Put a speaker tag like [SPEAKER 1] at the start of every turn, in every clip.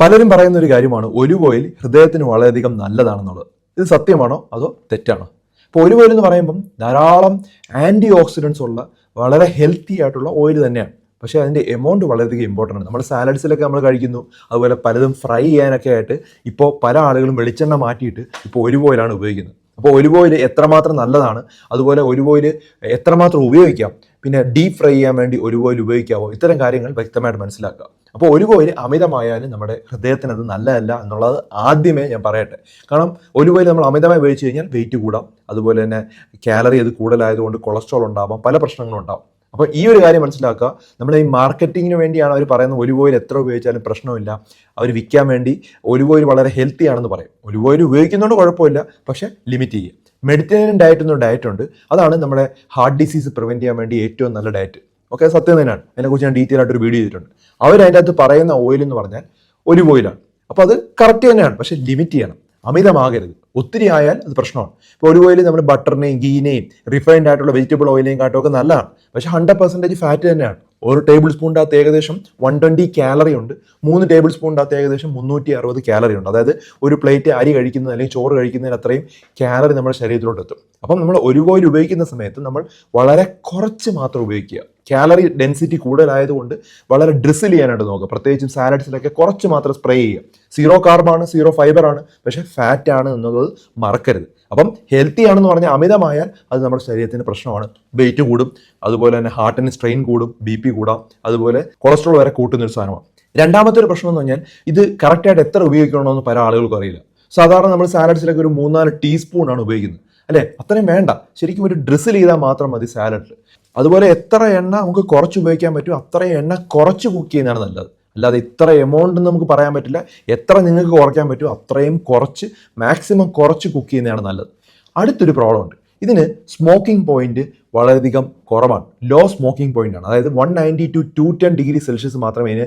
[SPEAKER 1] പലരും പറയുന്ന ഒരു കാര്യമാണ് ഒലിവ് ഓയിൽ ഹൃദയത്തിന് വളരെയധികം നല്ലതാണെന്നുള്ളത്. ഇത് സത്യമാണോ? അതോ തെറ്റാണോ? ഇപ്പോൾ ഒലിവ് ഓയിൽ എന്ന് പറയുമ്പം ധാരാളം ആന്റി ഓക്സിഡൻസ് ഉള്ള വളരെ ഹെൽത്തി ആയിട്ടുള്ള ഓയിൽ തന്നെയാണ്. പക്ഷേ അതിന്റെ എമൗണ്ട് വളരെയധികം ഇമ്പോർട്ടന്റ് ആണ്. നമ്മൾ സാലഡ്സിലൊക്കെ നമ്മൾ കഴിക്കുന്നു. അതുപോലെ പലതും ഫ്രൈ ചെയ്യാനൊക്കെ ആയിട്ട് ഇപ്പോൾ പല ആളുകളും വെളിച്ചെണ്ണ മാറ്റിയിട്ട് ഇപ്പോൾ ഒലിവ് ഓയിലാണ് ഉപയോഗിക്കുന്നത്. അപ്പോൾ ഒലിവ് ഓയിൽ എത്രമാത്രം നല്ലതാണ്? അതുപോലെ ഒലിവ് ഓയിൽ എത്രമാത്രം ഉപയോഗിക്കാം? പിന്നെ ഡീപ് ഫ്രൈ ചെയ്യാൻ വേണ്ടി ഒലിവ് ഓയിൽ ഉപയോഗിക്കാവോ? ഇത്തരം കാര്യങ്ങൾ വ്യക്തമായിട്ട് മനസ്സിലാക്കുക. അപ്പോൾ ഒലിവ് ഓയിൽ അമിതമായാലും നമ്മുടെ ഹൃദയത്തിന് അത് നല്ലതല്ല എന്നുള്ളത് ആദ്യമേ ഞാൻ പറയട്ടെ. കാരണം ഒലിവ് ഓയിൽ നമ്മൾ അമിതമായി ഉപയോഗിച്ച് കഴിഞ്ഞാൽ വെയിറ്റ് കൂടാം. അതുപോലെ തന്നെ കാലറി അത് കൂടുതലായതുകൊണ്ട് കൊളസ്ട്രോൾ ഉണ്ടാവാം. പല പ്രശ്നങ്ങളും ഉണ്ടാവും. അപ്പോൾ ഈ ഒരു കാര്യം മനസ്സിലാക്കുക. നമ്മൾ ഈ മാർക്കറ്റിങ്ങിന് വേണ്ടിയാണ് അവർ പറയുന്നത് ഒലിവ് ഓയിൽ എത്ര ഉപയോഗിച്ചാലും പ്രശ്നമില്ല. അവർ വിൽക്കാൻ വേണ്ടി ഒലിവ് ഓയിൽ വളരെ ഹെൽത്തി ആണെന്ന് പറയും. ഒലിവ് ഓയിൽ ഉപയോഗിക്കുന്നതുകൊണ്ട് കുഴപ്പമില്ല. പക്ഷേ ലിമിറ്റ് ചെയ്യുക. മെഡിറ്റേറിയൻ ഡയറ്റ് എന്നൊരു ഡയറ്റ് ഉണ്ട്. അതാണ് നമ്മുടെ ഹാർട്ട് ഡിസീസ് പ്രിവെന്റ് ചെയ്യാൻ വേണ്ടി ഏറ്റവും നല്ല ഡയറ്റ് ഓക്കെ സത്യം തന്നെയാണ്. അതിനെക്കുറിച്ച് ഞാൻ ഡീറ്റെയിൽ ആയിട്ട് ഒരു വീഡിയോ ചെയ്തിട്ടുണ്ട്. അവർ അതിന്റെ അകത്ത് പറയുന്ന ഓയിൽ എന്ന് പറഞ്ഞാൽ ഒലിവ് ഓയിലാണ് അപ്പോൾ അത് കറക്റ്റ് തന്നെയാണ്. പക്ഷേ ലിമിറ്റ് ചെയ്യണം. അമിതമാകരുത്. ഒത്തിരി ആയാൽ അത് പ്രശ്നമാണ്. ഇപ്പോൾ ഒരു ഓയിൽ നമ്മൾ ബട്ടറിനെയും ഗീനെയും റിഫൈൻഡ് ആയിട്ടുള്ള വെജിറ്റബിൾ ഓയിലെയും കാട്ടുമൊക്കെ നല്ലതാണ്. പക്ഷേ ഹൺഡ്രഡ് പെർസെന്റേജ് ഫാറ്റ് തന്നെയാണ്. ഒരു ടേബിൾ സ്പൂണിന്റെ അകത്ത് ഏകദേശം വൺ ട്വന്റി കാലറി ഉണ്ട്. മൂന്ന് ടേബിൾ സ്പൂണിന്റെ അകത്ത് ഏകദേശം മുന്നൂറ്റി അറുപത് കാലറി ഉണ്ട്. അതായത് ഒരു പ്ലേറ്റ് അരി കഴിക്കുന്നത് അല്ലെങ്കിൽ ചോറ് കഴിക്കുന്നതിന് അത്രയും കാലറി നമ്മുടെ ശരീരത്തിലോട്ട് എത്തും. അപ്പം നമ്മൾ ഒരു ഓയിൽ ഉപയോഗിക്കുന്ന സമയത്ത് നമ്മൾ വളരെ കുറച്ച് മാത്രം ഉപയോഗിക്കുക. കാലറി ഡെൻസിറ്റി കൂടുതലായതുകൊണ്ട് വളരെ ഡ്രിസിൽ ചെയ്യാനായിട്ട് നോക്കുക. പ്രത്യേകിച്ചും സാലഡ്സിലൊക്കെ കുറച്ച് മാത്രം സ്പ്രേ ചെയ്യുക. സീറോ കാർബാണ് സീറോ ഫൈബർ ആണ് പക്ഷേ ഫാറ്റ് ആണ് എന്നുള്ളത് മറക്കരുത്. അപ്പം ഹെൽത്തി ആണെന്ന് പറഞ്ഞാൽ അമിതമായാൽ അത് നമ്മുടെ ശരീരത്തിന് പ്രശ്നമാണ്. വെയിറ്റ് കൂടും അതുപോലെ തന്നെ ഹാർട്ടിന് സ്ട്രെയിൻ കൂടും ബി പി കൂടാം അതുപോലെ കൊളസ്ട്രോൾ വരെ കൂട്ടുന്ന ഒരു സാധനമാണ്. രണ്ടാമത്തെ ഒരു പ്രശ്നം എന്ന് പറഞ്ഞാൽ ഇത് കറക്റ്റായിട്ട് എത്ര ഉപയോഗിക്കണമെന്ന് പല ആളുകൾക്കും അറിയില്ല. സാധാരണ നമ്മൾ സാലഡ്സിലൊക്കെ ഒരു മൂന്നാൽ ടീസ്പൂൺ ആണ് ഉപയോഗിക്കുന്നത്. അല്ലേ? അത്രയും വേണ്ട. ശരിക്കും ഒരു ഡ്രസ്സിൽ ചെയ്താൽ മാത്രം മതി സാലഡിൽ അതുപോലെ എത്ര എണ്ണ നമുക്ക് കുറച്ച് ഉപയോഗിക്കാൻ പറ്റും അത്രയും എണ്ണ കുറച്ച് കുക്ക് ചെയ്യുന്നതാണ് നല്ലത്. അല്ലാതെ ഇത്ര എമൗണ്ട് നമുക്ക് പറയാൻ പറ്റില്ല. എത്ര നിങ്ങൾക്ക് കുറയ്ക്കാൻ പറ്റും അത്രയും കുറച്ച് മാക്സിമം കുറച്ച് കുക്ക് ചെയ്യുന്നതാണ് നല്ലത്. അടുത്തൊരു പ്രോബ്ലം ഉണ്ട്. ഇതിന് സ്മോക്കിംഗ് പോയിന്റ് വളരെയധികം കുറവാണ്. ലോ സ്മോക്കിംഗ് പോയിന്റ് ആണ്. അതായത് one ninety to two ten degree Celsius മാത്രമേ ഇതിന്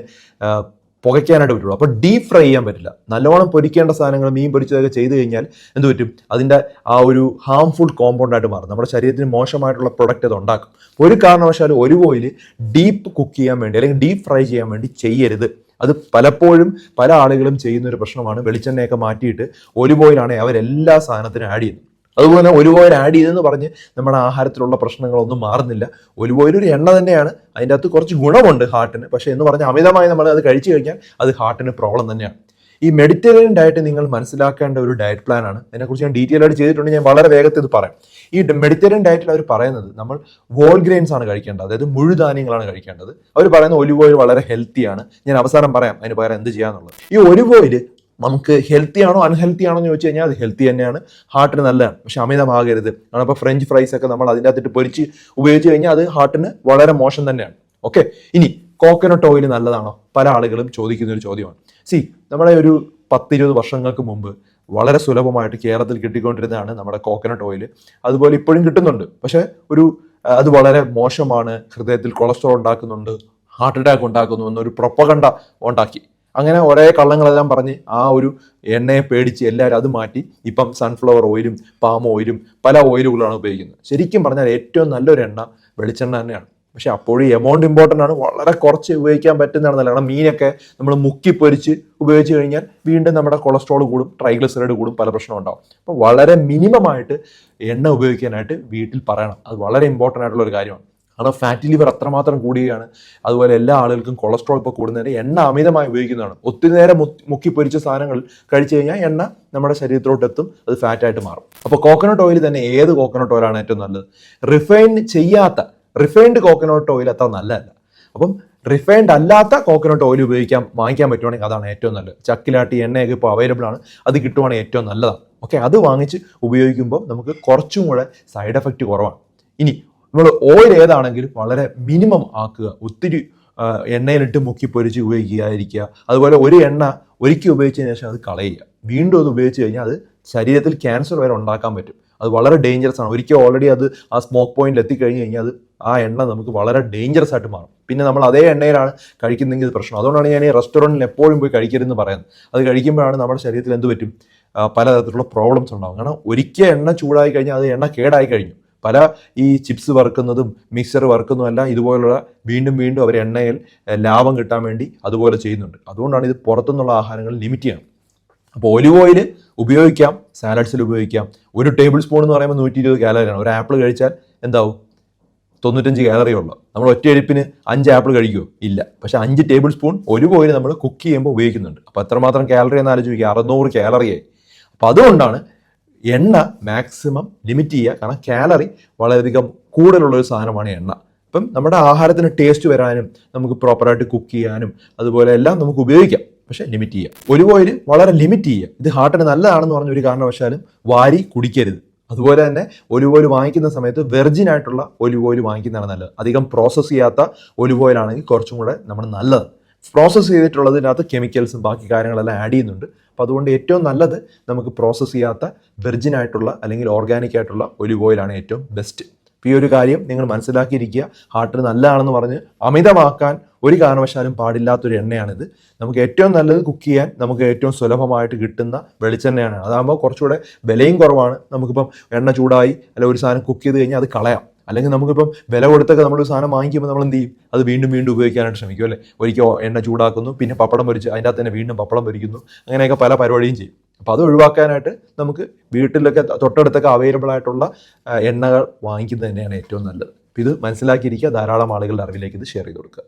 [SPEAKER 1] പുകയ്ക്കാനായിട്ട് പറ്റുള്ളൂ. അപ്പോൾ ഡീപ് ഫ്രൈ ചെയ്യാൻ പറ്റില്ല. നല്ലോണം പൊരിക്കേണ്ട സാധനങ്ങൾ മീൻ പൊരിച്ചതൊക്കെ ചെയ്ത് കഴിഞ്ഞാൽ എന്ത് പറ്റും? അതിന്റെ ആ ഒരു ഹാംഫുൾ കോമ്പൗണ്ട് ആയിട്ട് മാറും. നമ്മുടെ ശരീരത്തിന് മോശമായിട്ടുള്ള പ്രൊഡക്റ്റ് അത് ഉണ്ടാക്കും. ഒരു കാരണവശാലും ഒരു ഓയിൽ ഡീപ്പ് കുക്ക് ചെയ്യാൻ വേണ്ടി അല്ലെങ്കിൽ ഡീപ്പ് ഫ്രൈ ചെയ്യാൻ വേണ്ടി ചെയ്യരുത്. അത് പലപ്പോഴും പല ആളുകളും ചെയ്യുന്ന ഒരു പ്രശ്നമാണ്. വെളിച്ചെണ്ണയൊക്കെ മാറ്റിയിട്ട് ഒലിവ് ഓയിലാണ് അവരെല്ലാ സാധനത്തിനും ആഡ് ചെയ്യുന്നത്. അതുപോലെ തന്നെ ഒലിവ് ഓയിൽ ആഡ് ചെയ്തെന്ന് പറഞ്ഞ് നമ്മുടെ ആഹാരത്തിലുള്ള പ്രശ്നങ്ങളൊന്നും മാറുന്നില്ല. ഒലിവ് ഓയിൽ ഒരു എണ്ണ തന്നെയാണ്. അതിന്റെ അകത്ത് കുറച്ച് ഗുണമുണ്ട് ഹാർട്ടിന് പക്ഷേ എന്ന് പറഞ്ഞാൽ അമിതമായി നമ്മൾ അത് കഴിച്ചു കഴിഞ്ഞാൽ അത് ഹാർട്ടിന് പ്രോബ്ലം തന്നെയാണ്. ഈ മെഡിറ്ററേനിയൻ ഡയറ്റ് നിങ്ങൾ മനസ്സിലാക്കേണ്ട ഒരു ഡയറ്റ് പ്ലാൻ ആണ്. അതിനെക്കുറിച്ച് ഞാൻ ഡീറ്റെയിൽ ആയിട്ട് ചെയ്തിട്ടുണ്ട് ഞാൻ വളരെ വേഗത്തിൽ ഇത് പറയാം. ഈ മെഡിറ്ററേനിയൻ ഡയറ്റിൽ അവർ പറയുന്നത് നമ്മൾ വോൾ ഗ്രെയിൻസ് ആണ് കഴിക്കേണ്ടത്. അതായത് മുഴുധാന്യങ്ങളാണ് കഴിക്കേണ്ടത്. അവർ പറയുന്ന ഒലിവ് ഓയിൽ വളരെ ഹെൽത്തിയാണ് ഞാൻ അവസാനം പറയാം. അതിന് പകരം എന്ത് ചെയ്യാന്നുള്ളത്. ഈ ഒലിവ് ഓയിൽ നമുക്ക് ഹെൽത്തി ആണോ അൺഹെൽത്തി ആണോ എന്ന് ചോദിച്ചു കഴിഞ്ഞാൽ അത് ഹെൽത്തി തന്നെയാണ്. ഹാർട്ടിന് നല്ലതാണ് പക്ഷെ അമിതമാകരുത്. കാരണം ഇപ്പോൾ ഫ്രഞ്ച് ഫ്രൈസ് ഒക്കെ നമ്മൾ അതിന്റെ അകത്തിട്ട് പൊരിച്ച് ഉപയോഗിച്ച് കഴിഞ്ഞാൽ അത് ഹാർട്ടിന് വളരെ മോശം തന്നെയാണ്. ഓക്കെ ഇനി കോക്കനട്ട് ഓയിൽ നല്ലതാണോ? പല ആളുകളും ചോദിക്കുന്ന ഒരു ചോദ്യമാണ്. സി നമ്മളെ ഒരു പത്തിരുപത് വർഷങ്ങൾക്ക് മുമ്പ് വളരെ സുലഭമായിട്ട് കേരളത്തിൽ കിട്ടിക്കൊണ്ടിരുന്നതാണ് നമ്മുടെ കോക്കനട്ട് ഓയിൽ അതുപോലെ ഇപ്പോഴും കിട്ടുന്നുണ്ട്. പക്ഷേ ഒരു അത് വളരെ മോശമാണ്. ഹൃദയത്തിൽ കൊളസ്ട്രോൾ ഉണ്ടാക്കുന്നുണ്ട് ഹാർട്ട് അറ്റാക്ക് ഉണ്ടാക്കുന്നു എന്നൊരു പ്രൊപ്പകണ്ട ഉണ്ടാക്കി. അങ്ങനെ ഒരേ കള്ളങ്ങളെല്ലാം പറഞ്ഞ് ആ ഒരു എണ്ണയെ പേടിച്ച് എല്ലാവരും അത് മാറ്റി. ഇപ്പം സൺഫ്ലവർ ഓയിലും പാം ഓയിലും പല ഓയിലുകളാണ് ഉപയോഗിക്കുന്നത്. ശരിക്കും പറഞ്ഞാൽ ഏറ്റവും നല്ലൊരു എണ്ണ വെളിച്ചെണ്ണ തന്നെയാണ്. പക്ഷെ അപ്പോഴും എമൗണ്ട് ഇമ്പോർട്ടന്റ് ആണ്. വളരെ കുറച്ച് ഉപയോഗിക്കാൻ പറ്റുന്നതാണ് നല്ലത്. കാരണം മീനൊക്കെ നമ്മൾ മുക്കി പൊരിച്ച് ഉപയോഗിച്ച് കഴിഞ്ഞാൽ വീണ്ടും നമ്മുടെ കൊളസ്ട്രോൾ കൂടും ട്രൈഗ്ലിസറൈഡ് കൂടും പല പ്രശ്നവും ഉണ്ടാവും. അപ്പോൾ വളരെ മിനിമമായിട്ട് എണ്ണ ഉപയോഗിക്കാനായിട്ട് വീട്ടിൽ പറയണം. അത് വളരെ ഇമ്പോർട്ടന്റ് ആയിട്ടുള്ള ഒരു കാര്യമാണ്. കാരണം ഫാറ്റി ലിവർ അത്രമാത്രം കൂടുകയാണ് അതുപോലെ എല്ലാ ആളുകൾക്കും കൊളസ്ട്രോൾ ഇപ്പോൾ കൂടുന്നതിന് എണ്ണ അമിതമായി ഉപയോഗിക്കുന്നതാണ്. ഒത്തിരി നേരം മുക്കി പൊരിച്ച സാധനങ്ങൾ കഴിച്ചു കഴിഞ്ഞാൽ എണ്ണ നമ്മുടെ ശരീരത്തിലോട്ട് എത്തും അത് ഫാറ്റായിട്ട് മാറും. അപ്പോൾ കോക്കനട്ട് ഓയിൽ തന്നെ ഏത് കോക്കനട്ട് ഓയിലാണ് ഏറ്റവും നല്ലത്? റിഫൈൻ ചെയ്യാത്ത റിഫൈൻഡ് കോക്കനട്ട് ഓയിൽ അത്ര നല്ലതല്ല. അപ്പം റിഫൈൻഡ് അല്ലാത്ത കോക്കനട്ട് ഓയിൽ ഉപയോഗിക്കാൻ വാങ്ങിക്കാൻ പറ്റുവാണെങ്കിൽ അതാണ് ഏറ്റവും നല്ലത്. ചക്കിലാട്ടി എണ്ണയൊക്കെ ഇപ്പോൾ അവൈലബിൾ ആണ്. അത് കിട്ടുവാണെങ്കിൽ ഏറ്റവും നല്ലതാണ്. ഓക്കെ അത് വാങ്ങിച്ച് ഉപയോഗിക്കുമ്പോൾ നമുക്ക് കുറച്ചും കൂടെ സൈഡ് എഫക്റ്റ് കുറവാണ്. ഇനി നമ്മൾ ഓയിൽ ഏതാണെങ്കിലും വളരെ മിനിമം ആക്കുക. ഒത്തിരി എണ്ണയിലിട്ട് മുക്കി പൊരിച്ച് ഉപയോഗിക്കാതിരിക്കുക. അതുപോലെ ഒരു എണ്ണ ഒരിക്കൽ ഉപയോഗിച്ചതിന് ശേഷം അത് കളയുക. വീണ്ടും അത് ഉപയോഗിച്ച് കഴിഞ്ഞാൽ അത് ശരീരത്തിൽ ക്യാൻസർ വരെ ഉണ്ടാക്കാൻ പറ്റും. അത് വളരെ ഡേഞ്ചറസ് ആണ്. ഒരിക്കൽ ഓൾറെഡി അത് ആ സ്മോക്ക് പോയിന്റിൽ എത്തിക്കഴിഞ്ഞ് കഴിഞ്ഞാൽ അത് ആ എണ്ണ നമുക്ക് വളരെ ഡേഞ്ചറസ് ആയിട്ട് മാറും. പിന്നെ നമ്മൾ അതേ എണ്ണയിലാണ് കഴിക്കുന്നെങ്കിൽ പ്രശ്നം അതുകൊണ്ടാണ് ഞാൻ ഈ റെസ്റ്റോറന്റിൽ എപ്പോഴും പോയി കഴിക്കരുതെന്ന് പറയുന്നത്. അത് കഴിക്കുമ്പോഴാണ് നമ്മുടെ ശരീരത്തിൽ എന്ത് പറ്റും? പലതരത്തിലുള്ള പ്രോബ്ലംസ് ഉണ്ടാകും കാരണം ഒരിക്കൽ എണ്ണ ചൂടായി കഴിഞ്ഞാൽ അത് എണ്ണ കേടായി കഴിഞ്ഞു. പല ഈ ചിപ്സ് വറുക്കുന്നതും മിക്സർ വറുക്കുന്നതും എല്ലാം ഇതുപോലുള്ള വീണ്ടും വീണ്ടും അവർ എണ്ണയിൽ ലാഭം കിട്ടാൻ വേണ്ടി അതുപോലെ ചെയ്യുന്നുണ്ട്. അതുകൊണ്ടാണ് ഇത് പുറത്തുനിന്നുള്ള ആഹാരങ്ങൾ ലിമിറ്റ് ചെയ്യണം. അപ്പോൾ ഒലിവ് ഓയിൽ ഉപയോഗിക്കാം സാലഡ്സിൽ ഉപയോഗിക്കാം. ഒരു ടേബിൾ സ്പൂൺ എന്ന് പറയുമ്പോൾ നൂറ്റി ഇരുപത് കാലറിയാണ് ഒരു ആപ്പിൾ കഴിച്ചാൽ എന്താവും? തൊണ്ണൂറ്റഞ്ച് കാലറി ഉള്ളു. നമ്മൾ ഒറ്റയെടുപ്പിന് അഞ്ച് ആപ്പിൾ കഴിക്കുമോ ഇല്ല. പക്ഷേ അഞ്ച് ടേബിൾ സ്പൂൺ ഒരു ഓയിൽ നമ്മൾ കുക്ക് ചെയ്യുമ്പോൾ ഉപയോഗിക്കുന്നുണ്ട്. അപ്പോൾ എത്രമാത്രം കാലറി എന്ന് ആലോചിക്കുക. അറുന്നൂറ് കാലറിയായി അപ്പോൾ അതുകൊണ്ടാണ് എണ്ണ മാക്സിമം ലിമിറ്റ് ചെയ്യുക. കാരണം കാലറി വളരെയധികം കൂടുതലുള്ള ഒരു സാധനമാണ് എണ്ണ. അപ്പം നമ്മുടെ ആഹാരത്തിന് ടേസ്റ്റ് വരാനും നമുക്ക് പ്രോപ്പറായിട്ട് കുക്ക് ചെയ്യാനും അതുപോലെ എല്ലാം നമുക്ക് ഉപയോഗിക്കാം. പക്ഷേ ലിമിറ്റ് ചെയ്യുക. ഒരു ഓയിൽ വളരെ ലിമിറ്റ് ചെയ്യുക. ഇത് ഹാർട്ടിന് നല്ലതാണെന്ന് പറഞ്ഞ ഒരു കാരണവശാലും വാരി കുടിക്കരുത്. അതുപോലെ തന്നെ ഒലിവ് ഓയിൽ വാങ്ങിക്കുന്ന സമയത്ത് വെർജിൻ ആയിട്ടുള്ള ഒലിവ് ഓയിൽ വാങ്ങിക്കുന്നതാണ് നല്ലത്. അധികം പ്രോസസ്സ് ചെയ്യാത്ത ഒലിവ് ഓയിലാണെങ്കിൽ കുറച്ചും കൂടെ നമ്മൾ നല്ലത് പ്രോസസ്സ് ചെയ്തിട്ടുള്ളതിനകത്ത് കെമിക്കൽസും ബാക്കി കാര്യങ്ങളെല്ലാം ആഡ് ചെയ്യുന്നുണ്ട്. അപ്പോൾ അതുകൊണ്ട് ഏറ്റവും നല്ലത് നമുക്ക് പ്രോസസ്സ് ചെയ്യാത്ത വെർജിൻ ആയിട്ടുള്ള അല്ലെങ്കിൽ ഓർഗാനിക് ആയിട്ടുള്ള ഒലിവ് ഓയിലാണ് ഏറ്റവും ബെസ്റ്റ് ഈ ഒരു കാര്യം നിങ്ങൾ മനസ്സിലാക്കിയിരിക്കുക. ഹാർട്ടിന് നല്ലതാണെന്ന് പറഞ്ഞ് അമിതമാക്കാൻ ഒരു കാരണവശാലും പാടില്ലാത്തൊരു എണ്ണയാണിത്. നമുക്ക് ഏറ്റവും നല്ലത് കുക്ക് ചെയ്യാൻ നമുക്ക് ഏറ്റവും സുലഭമായിട്ട് കിട്ടുന്ന വെളിച്ചെണ്ണയാണ്. അതാകുമ്പോൾ കുറച്ചുകൂടെ വിലയും കുറവാണ്. നമുക്കിപ്പം എണ്ണ ചൂടായി അല്ല ഒരു സാധനം കുക്ക് ചെയ്ത് കഴിഞ്ഞാൽ അത് കളയാം. അല്ലെങ്കിൽ നമുക്കിപ്പം വില കൊടുത്തൊക്കെ നമ്മൾ സാധനം വാങ്ങിക്കുമ്പോൾ നമ്മൾ എന്ത് ചെയ്യും? അത് വീണ്ടും വീണ്ടും ഉപയോഗിക്കാനായിട്ട് ശ്രമിക്കും അല്ലേ? ഒരിക്കൽ എണ്ണ ചൂടാക്കുന്നു പിന്നെ പപ്പടം പൊരിച്ച് അതിന്റെ അകത്ത് തന്നെ വീണ്ടും പപ്പടം പൊരിക്കുന്നു അങ്ങനെയൊക്കെ പല പരിപാടിയും ചെയ്യും. അപ്പോൾ അത് ഒഴിവാക്കാനായിട്ട് നമുക്ക് വീട്ടിലൊക്കെ തൊട്ടടുത്തൊക്കെ അവൈലബിൾ ആയിട്ടുള്ള എണ്ണകൾ വാങ്ങിക്കുന്നത് തന്നെയാണ് ഏറ്റവും നല്ലത്. ഇത് മനസ്സിലാക്കിയിരിക്കുക ധാരാളം ആളുകളുടെ അറിവിലേക്ക് ഇത് ഷെയർ ചെയ്ത് കൊടുക്കുക.